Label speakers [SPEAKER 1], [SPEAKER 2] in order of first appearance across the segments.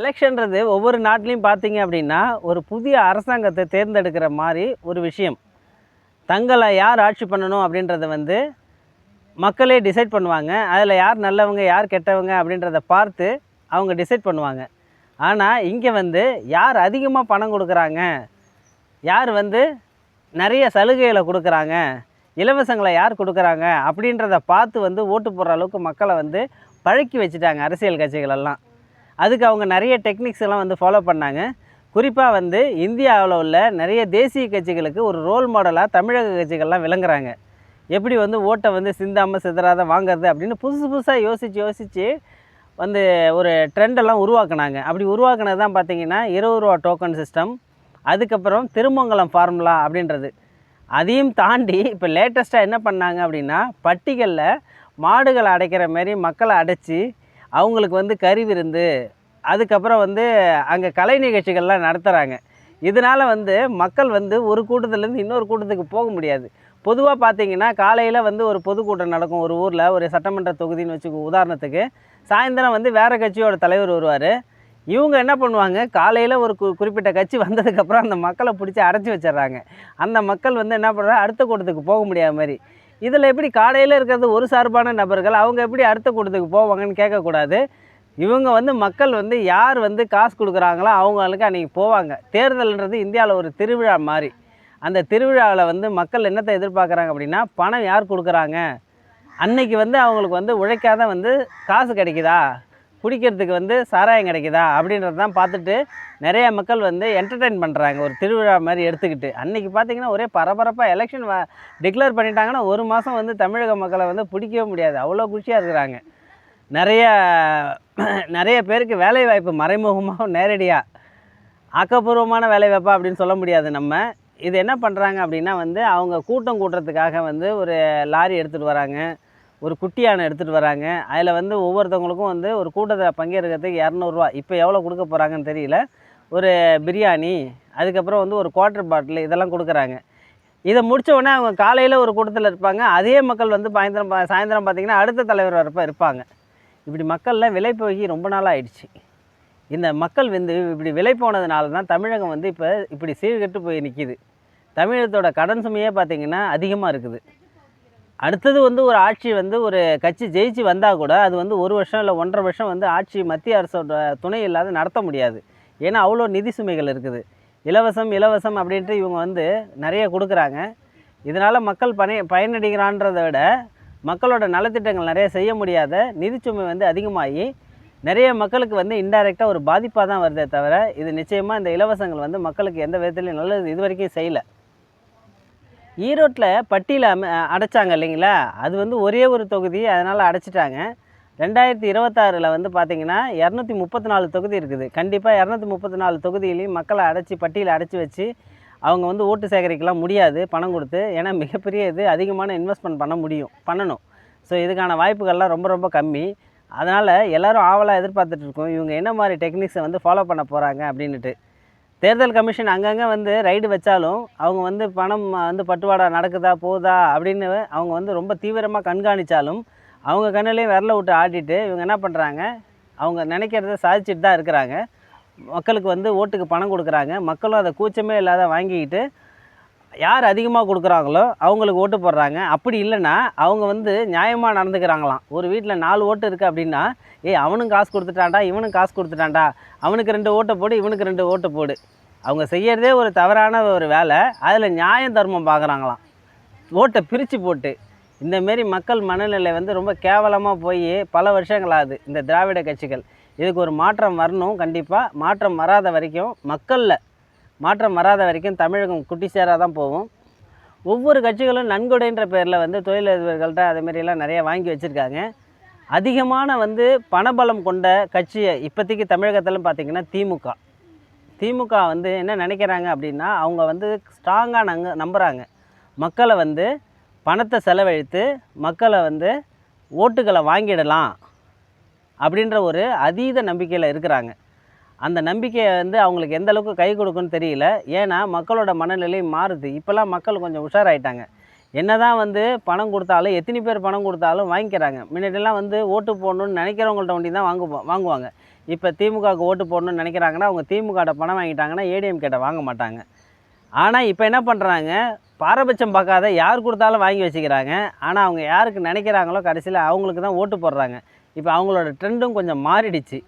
[SPEAKER 1] எலெக்ஷன்றது ஒவ்வொரு நாட்டிலையும் பார்த்தீங்க அப்படின்னா ஒரு புதிய அரசாங்கத்தை தேர்ந்தெடுக்கிற மாதிரி ஒரு விஷயம். தங்களை யார் ஆட்சி பண்ணணும் அப்படின்றத வந்து மக்களே டிசைட் பண்ணுவாங்க. அதில் யார் நல்லவங்க யார் கெட்டவங்க அப்படின்றத பார்த்து அவங்க டிசைட் பண்ணுவாங்க. ஆனால் இங்கே வந்து யார் அதிகமாக பணம் கொடுக்குறாங்க யார் வந்து நிறைய சலுகைகளை கொடுக்குறாங்க இலவசங்களை யார் கொடுக்குறாங்க அப்படின்றத பார்த்து வந்து ஓட்டு போடுற அளவுக்கு மக்களை வந்து பழக்கி வச்சுட்டாங்க அரசியல் கட்சிகள் எல்லாம். அதுக்கு அவங்க நிறைய டெக்னிக்ஸ் எல்லாம் வந்து ஃபாலோ பண்ணாங்க. குறிப்பாக வந்து இந்தியாவில் உள்ள நிறைய தேசிய கட்சிகளுக்கு ஒரு ரோல் மாடலாக தமிழக கட்சிகள்லாம் விளங்குறாங்க. எப்படி வந்து ஓட்டை வந்து சிந்தாமல் சிதறாத வாங்குறது அப்படின்னு புதுசு புதுசாக யோசித்து யோசித்து வந்து ஒரு ட்ரெண்டெல்லாம் உருவாக்குனாங்க. அப்படி உருவாக்குனது தான் பார்த்தீங்கன்னா இருபது ரூபா டோக்கன் சிஸ்டம் அதுக்கப்புறம் திருமங்கலம் ஃபார்முலா அப்படின்றது. அதையும் தாண்டி இப்போ லேட்டஸ்ட்டாக என்ன பண்ணாங்க அப்படின்னா பட்டிகளில் மாடுகளை அடைக்கிற மாதிரி மக்களை அடைச்சி அவங்களுக்கு வந்து கறி விருந்து அதுக்கப்புறம் வந்து அங்கே கலை நிகழ்ச்சிகள்லாம் நடத்துகிறாங்க இதனால் வந்து மக்கள் வந்து ஒரு கூட்டத்துலேருந்து இன்னொரு கூட்டத்துக்கு போக முடியாது. பொதுவாக பார்த்தீங்கன்னா காலையில் வந்து ஒரு பொதுக்கூட்டம் நடக்கும். ஒரு ஊரில் ஒரு சட்டமன்ற தொகுதின்னு வச்சுக்கோ உதாரணத்துக்கு. சாயந்தரம் வந்து வேறு கட்சியோட தலைவர் வருவார். இவங்க என்ன பண்ணுவாங்க? காலையில் ஒரு கு குறிப்பிட்ட கட்சி வந்ததுக்கப்புறம் அந்த மக்களை பிடிச்சி அடைச்சி வச்சிடுறாங்க. அந்த மக்கள் வந்து என்ன பண்ணுறாங்க அடுத்த கூட்டத்துக்கு போக முடியாத மாதிரி. இதில் எப்படி காலையில் இருக்கிறது ஒரு சார்பான நபர்கள் அவங்க எப்படி அடுத்த கூட்டத்துக்கு போவாங்கன்னு கேட்கக்கூடாது. இவங்க வந்து மக்கள் வந்து யார் வந்து காசு கொடுக்குறாங்களோ அவங்களுக்கு அன்றைக்கி போவாங்க. தேர்தல்ன்றது இந்தியாவில் ஒரு திருவிழா மாதிரி. அந்த திருவிழாவில் வந்து மக்கள் என்னத்தை எதிர்பார்க்குறாங்க அப்படின்னா பணம் யார் கொடுக்குறாங்க? அன்னைக்கு வந்து அவங்களுக்கு வந்து உழைக்காத வந்து காசு கிடைக்குதா? குடிக்கிறதுக்கு வந்து சாராயம் கிடைக்குதா அப்படின்றது தான் பார்த்துட்டு நிறைய மக்கள் வந்து என்டர்டெயின் பண்ணுறாங்க ஒரு திருவிழா மாதிரி எடுத்துக்கிட்டு. அன்றைக்கி பார்த்தீங்கன்னா ஒரே பரபரப்பாக எலெக்ஷன் டிக்ளேர் பண்ணிட்டாங்கன்னா ஒரு மாதம் வந்து தமிழக மக்களை வந்து பிடிக்கவே முடியாது. அவ்வளோ குஷியாக இருக்கிறாங்க. நிறைய நிறைய பேருக்கு வேலைவாய்ப்பு மறைமுகமாகவும் நேரடியாக ஆக்கப்பூர்வமான வேலைவாய்ப்பா அப்படின்னு சொல்ல முடியாது நம்ம. இது என்ன பண்ணுறாங்க அப்படின்னா வந்து அவங்க கூட்டம் கூட்டுறதுக்காக வந்து ஒரு லாரி எடுத்துகிட்டு வராங்க. ஒரு குட்டி யானை எடுத்துகிட்டு வராங்க. அதில் வந்து ஒவ்வொருத்தவங்களுக்கும் வந்து ஒரு கூட்டத்தில் பங்கேற்கிறதுக்கு இரநூறுவா. இப்போ எவ்வளோ கொடுக்க போகிறாங்கன்னு தெரியல. ஒரு பிரியாணி அதுக்கப்புறம் வந்து ஒரு குவாட்டர் பாட்டில் இதெல்லாம் கொடுக்குறாங்க. இதை முடித்த உடனே அவங்க காலையில் ஒரு கூட்டத்தில் இருப்பாங்க. அதே மக்கள் வந்து சாயந்தரம் பா- சாயந்தரம் பார்த்திங்கன்னா அடுத்த தலைவர் வரப்போ இருப்பாங்க. இப்படி மக்கள்லாம் விலை போகி ரொம்ப நாள் ஆயிடுச்சு. இந்த மக்கள் வந்து இப்படி விலை போனதுனால தான் தமிழகம் வந்து இப்போ இப்படி சீர்கெட்டு போய் நிற்கிது தமிழகத்தோட கடன் சுமையே பார்த்திங்கன்னா அதிகமாக இருக்குது. அடுத்தது வந்து ஒரு ஆட்சி வந்து ஒரு கட்சி ஜெயிச்சு வந்தால் கூட அது வந்து ஒரு வருஷம் இல்லை ஒன்றரை வருஷம் வந்து ஆட்சி மத்திய அரசோட துணை இல்லாத நடத்த முடியாது. ஏன்னா அவ்வளோ நிதி சுமைகள் இருக்குது. இலவசம் இலவசம் அப்படின்ட்டு இவங்க வந்து நிறைய கொடுக்குறாங்க. இதனால் மக்கள் பனை பயனடைகிறான்றதை விட மக்களோட நலத்திட்டங்கள் நிறைய செய்ய முடியாத நிதிச்சுமை வந்து அதிகமாகி நிறைய மக்களுக்கு வந்து இன்டைரக்டாக ஒரு பாதிப்பாக தான் வருதே தவிர இது நிச்சயமாக இந்த இலவசங்கள் வந்து மக்களுக்கு எந்த விதத்துலையும் நல்லது இது வரைக்கும் செய்யலை. ஈரோட்டில் பட்டியில் அம அடைச்சாங்க இல்லைங்களா? அது வந்து ஒரே ஒரு தொகுதி அதனால் அடைச்சிட்டாங்க. ரெண்டாயிரத்தி இருபத்தாறில் வந்து பார்த்திங்கன்னா இரநூத்தி முப்பத்தி நாலு தொகுதி இருக்குது. கண்டிப்பாக இரநூத்தி முப்பத்தி நாலு தொகுதியிலையும் மக்களை அடைச்சி பட்டியில் அடைச்சி வச்சு அவங்க வந்து ஓட்டு சேகரிக்கலாம் முடியாது பணம் கொடுத்து. ஏன்னா மிகப்பெரிய இது அதிகமான இன்வெஸ்ட்மெண்ட் பண்ண முடியும் பண்ணணும். ஸோ இதுக்கான வாய்ப்புகள்லாம் ரொம்ப ரொம்ப கம்மி. அதனால் எல்லோரும் ஆவலாக எதிர்பார்த்துட்ருக்கோம் இவங்க என்ன மாதிரி டெக்னிக்ஸை வந்து ஃபாலோ பண்ண போகிறாங்க அப்படின்னுட்டு. தேர்தல் கமிஷன் அங்கங்கே வந்து ரைடு வச்சாலும் அவங்க வந்து பணம் வந்து பட்டுவாடா நடக்குதா போகுதா அப்படின்னு அவங்க வந்து ரொம்ப தீவிரமாக கண்காணித்தாலும் அவங்க கண்ணிலையும் விரல விட்டு ஆட்டிட்டு இவங்க என்ன பண்ணுறாங்க அவங்க நினைக்கிறத சாதிச்சுட்டு தான் இருக்கிறாங்க. மக்களுக்கு வந்து ஓட்டுக்கு பணம் கொடுக்குறாங்க. மக்களும் அதை கூச்சமே இல்லாத வாங்கிக்கிட்டு யார் அதிகமாக கொடுக்குறாங்களோ அவங்களுக்கு ஓட்டு போடுறாங்க. அப்படி இல்லைன்னா அவங்க வந்து நியாயமாக நடந்துக்கிறாங்களாம். ஒரு வீட்டில் நாலு ஓட்டு இருக்குது அப்படின்னா ஏய் அவனும் காசு கொடுத்துட்டான்டா இவனும் காசு கொடுத்துட்டான்டா. அவனுக்கு ரெண்டு ஓட்டை போடு இவனுக்கு ரெண்டு ஓட்டை போடு. அவங்க செய்கிறதே ஒரு தவறான ஒரு வேலை. அதில் நியாயம் தர்மம் பார்க்குறாங்களாம் ஓட்டை பிரித்து போட்டு. இந்தமாரி மக்கள் மனநிலை வந்து ரொம்ப கேவலமாக போய் பல வருஷங்கள் ஆகுது இந்த திராவிட கட்சிகள். இதுக்கு ஒரு மாற்றம் வரணும் கண்டிப்பாக மாற்றம் வராத வரைக்கும் மக்களில் மாற்றம் வராத வரைக்கும் தமிழகம் குட்டி சேராக தான் போகும். ஒவ்வொரு கட்சிகளும் நன்கொடைன்ற பேரில் வந்து தொழிலதிபர்கள்ட்ட அதுமாரியெல்லாம் நிறைய வாங்கி வச்சுருக்காங்க. அதிகமான வந்து பணபலம் கொண்ட கட்சியை இப்போதைக்கு தமிழகத்தில் பார்த்திங்கன்னா திமுக. திமுக வந்து என்ன நினைக்கிறாங்க அப்படின்னா அவங்க வந்து ஸ்ட்ராங்காக நங்க நம்புகிறாங்க மக்களை வந்து பணத்தை செலவழித்து மக்களை வந்து ஓட்டுகளை வாங்கிடலாம் அப்படின்ற ஒரு அதீத நம்பிக்கையில் இருக்கிறாங்க. அந்த நம்பிக்கையை வந்து அவங்களுக்கு எந்த அளவுக்கு கை கொடுக்குன்னு தெரியல. ஏன்னா மக்களோட மனநிலை மாறுது. இப்போல்லாம் மக்கள் கொஞ்சம் உஷாராயிட்டாங்க. என்ன தான் வந்து பணம் கொடுத்தாலும் எத்தனை பேர் பணம் கொடுத்தாலும் வாங்கிக்கிறாங்க. முன்னாடிலாம் வந்து ஓட்டு போடணும்னு நினைக்கிறவங்கள்ட்ட வண்டி தான் வாங்குவோம் வாங்குவாங்க. இப்போ திமுகவுக்கு ஓட்டு போடணும்னு நினைக்கிறாங்கன்னா அவங்க திமுகட்ட பணம் வாங்கிட்டாங்கன்னா ஏடிஎம் கேட்ட வாங்க மாட்டாங்க. ஆனால் இப்போ என்ன பண்ணுறாங்க பாரபட்சம் பார்க்காத யார் கொடுத்தாலும் வாங்கி வச்சுக்கிறாங்க. ஆனால் அவங்க யாருக்கு நினைக்கிறாங்களோ கடைசியில் அவங்களுக்கு தான் ஓட்டு போடுறாங்க. இப்போ அவங்களோட ட்ரெண்டும் கொஞ்சம் மாறிடுச்சு.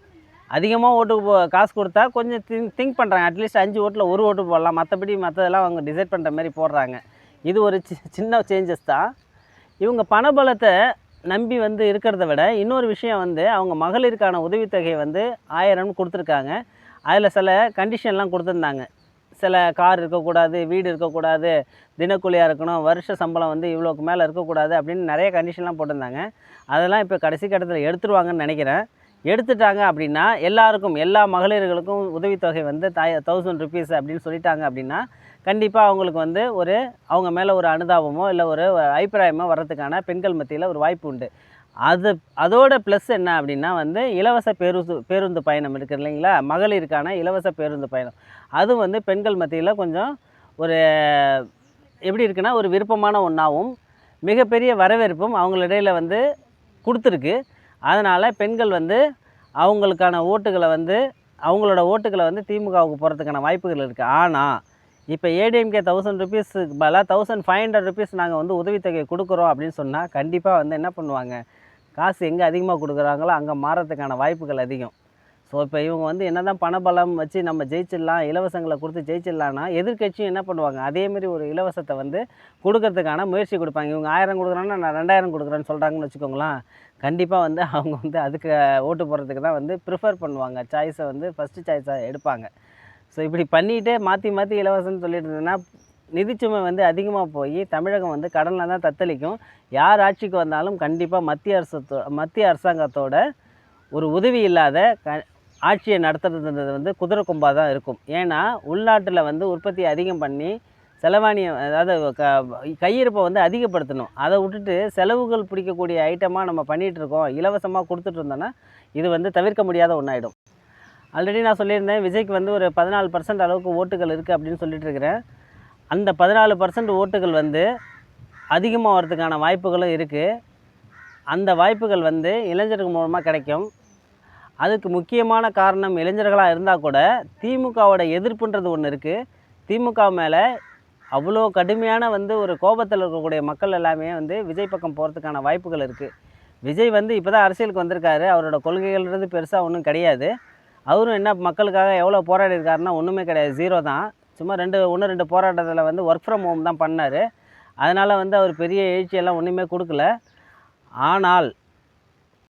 [SPEAKER 1] அதிகமாக ஓட்டு போ- காசு கொடுத்தா கொஞ்சம் திங்க் திங்க் பண்ணுறாங்க அட்லீஸ்ட் அஞ்சு ஓட்டில் ஒரு ஓட்டு போடலாம். மற்றபடி மற்றதெல்லாம் அவங்க டிசைட் பண்ணுற மாதிரி போடுறாங்க. இது ஒரு சி சின்ன சேஞ்சஸ் தான். இவங்க பணபலத்தை நம்பி வந்து இருக்கிறத விட இன்னொரு விஷயம் வந்து அவங்க மகளிருக்கான உதவித்தொகை வந்து ஆயிரம்னு கொடுத்துருக்காங்க. அதில் சில கண்டிஷன்லாம் கொடுத்துருந்தாங்க. சில கார் இருக்கக்கூடாது வீடு இருக்கக்கூடாது தினக்கூலியாக இருக்கணும் வருஷ சம்பளம் வந்து இவ்வளோக்கு மேலே இருக்கக்கூடாது அப்படின்னு நிறைய கண்டிஷன்லாம் போட்டிருந்தாங்க. அதெல்லாம் இப்போ கடைசி கட்டத்தில் எடுத்துருவாங்கன்னு நினைக்கிறேன். எடுத்துட்டாங்க அப்படின்னா எல்லாருக்கும் எல்லா மகளிர்களுக்கும் உதவித்தொகை வந்து தாய் தௌசண்ட் ருபீஸ் அப்படின்னு சொல்லிட்டாங்க அப்படின்னா கண்டிப்பாக அவங்களுக்கு வந்து ஒரு அவங்க மேலே ஒரு அனுதாபமோ இல்லை ஒரு அபிப்பிராயமோ வர்றதுக்கான பெண்கள் மத்தியில் ஒரு வாய்ப்பு உண்டு. அது அதோட ப்ளஸ் என்ன அப்படின்னா வந்து இலவச பேருந்து பேருந்து பயணம் இருக்குது இல்லைங்களா? மகளிருக்கான இலவச பேருந்து பயணம். அது வந்து பெண்கள் மத்தியில் கொஞ்சம் ஒரு எப்படி இருக்குன்னா ஒரு விருப்பமான ஒன்றாவும் மிகப்பெரிய வரவேற்பும் அவங்களிடையில் வந்து கொடுத்துருக்கு. அதனால் பெண்கள் வந்து அவங்களுக்கான ஓட்டுகளை வந்து அவங்களோட ஓட்டுகளை வந்து திமுகவுக்கு போகிறதுக்கான வாய்ப்புகள் இருக்குது ஆனால் இப்போ ஏடிஎம்கே தௌசண்ட் ருபீஸுக்கு பதிலாக தௌசண்ட் ஃபைவ் ஹண்ட்ரட் ருபீஸ் நாங்கள் வந்து உதவித்தொகை கொடுக்குறோம் அப்படின்னு சொன்னால் கண்டிப்பாக வந்து என்ன பண்ணுவாங்க? காசு எங்கே அதிகமாக கொடுக்குறாங்களோ அங்கே மாறத்துக்கான வாய்ப்புகள் அதிகம். ஸோ இப்போ இவங்க வந்து என்ன தான் பணபலம் வச்சு நம்ம ஜெயிச்சிடலாம் இலவசங்களை கொடுத்து ஜெயிச்சிடலான்னா எதிர்க்கட்சியும் என்ன பண்ணுவாங்க? அதேமாரி ஒரு இலவசத்தை வந்து கொடுக்கறதுக்கான முயற்சி கொடுப்பாங்க. இவங்க ஆயிரம் கொடுக்குறாங்கன்னா நான் ரெண்டாயிரம் கொடுக்குறேன்னு சொல்கிறாங்கன்னு வச்சுக்கோங்களேன். கண்டிப்பாக வந்து அவங்க வந்து அதுக்கு ஓட்டு போடுறதுக்கு தான் வந்து ப்ரிஃபர் பண்ணுவாங்க. சாய்ஸை வந்து ஃபஸ்ட்டு சாய்ஸாக எடுப்பாங்க. ஸோ இப்படி பண்ணிகிட்டே மாற்றி மாற்றி இலவசம்னு சொல்லிட்டு இருந்ததுன்னா நிதிச்சுமை வந்து அதிகமாக போய் தமிழகம் வந்து கடனில் தான் தத்தளிக்கும். யார் ஆட்சிக்கு வந்தாலும் கண்டிப்பாக மத்திய அரசு மத்திய அரசாங்கத்தோட ஒரு உதவி இல்லாத க ஆட்சியை நடத்துறது வந்து குதிரை கொம்பாக தான் இருக்கும். ஏன்னா உள்நாட்டில் வந்து உற்பத்தியை அதிகம் பண்ணி செலவாணியம் அதாவது க கையிருப்பை வந்து அதிகப்படுத்தணும். அதை விட்டுட்டு செலவுகள் பிடிக்கக்கூடிய ஐட்டமாக நம்ம பண்ணிகிட்டு இருக்கோம். இலவசமாக கொடுத்துட்டு இருந்தோன்னா இது வந்து தவிர்க்க முடியாத ஒன்றாயிடும் ஆல்ரெடி நான் சொல்லியிருந்தேன் விஜய்க்கு வந்து ஒரு பதினாலு பர்சன்ட் அளவுக்கு ஓட்டுகள் இருக்குது அப்படின்னு சொல்லிட்டு இருக்கிறேன். அந்த பதினாலு பர்சன்ட் ஓட்டுகள் வந்து அதிகமாக வரதுக்கான வாய்ப்புகளும் இருக்குது அந்த வாய்ப்புகள் வந்து இளைஞர்கள் மூலமாக கிடைக்கும். அதுக்கு முக்கியமான காரணம் இளைஞர்களாக இருந்தால் கூட திமுகவோட எதிர்ப்புன்றது ஒன்று இருக்குது திமுக மேலே அவ்வளோ கடுமையான வந்து ஒரு கோபத்தில் இருக்கக்கூடிய மக்கள் எல்லாமே வந்து விஜய் பக்கம் போகிறதுக்கான வாய்ப்புகள் இருக்குது விஜய் வந்து இப்போ தான் அரசியலுக்கு வந்திருக்காரு. அவரோட கொள்கைகள்ன்றது பெருசாக ஒன்றும் கிடையாது. அவரும் என்ன மக்களுக்காக எவ்வளோ போராடி இருக்காருன்னா ஒன்றுமே கிடையாது. ஜீரோ தான். சும்மா ரெண்டு ஒன்று ரெண்டு போராட்டத்தில் வந்து ஒர்க் ஃப்ரம் ஹோம் தான் பண்ணார். அதனால் வந்து அவர் பெரிய எழுச்சியெல்லாம் ஒன்றுமே கொடுக்கல. ஆனால்